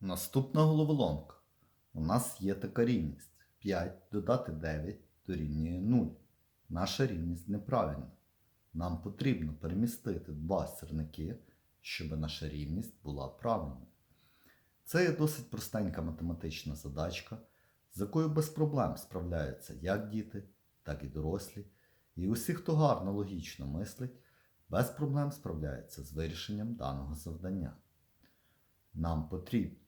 Наступна головоломка. У нас є така рівність. 5 додати 9 дорівнює 0. Наша рівність неправильна. Нам потрібно перемістити два сірники, щоб наша рівність була правильною. Це є досить простенька математична задачка, з якою без проблем справляються як діти, так і дорослі. І усі, хто гарно логічно мислить, без проблем справляються з вирішенням даного завдання. Нам потрібно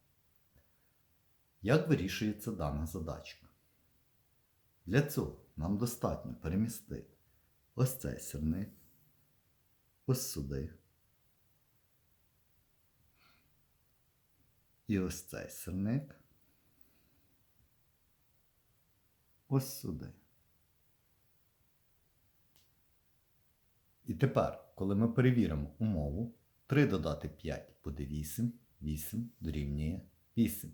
Як вирішується дана задачка? Для цього нам достатньо перемістити ось цей сірник, ось сюди. І ось цей сірник. Ось сюди. І тепер, коли ми перевіримо умову, 3 додати 5 буде 8, 8 дорівнює 8.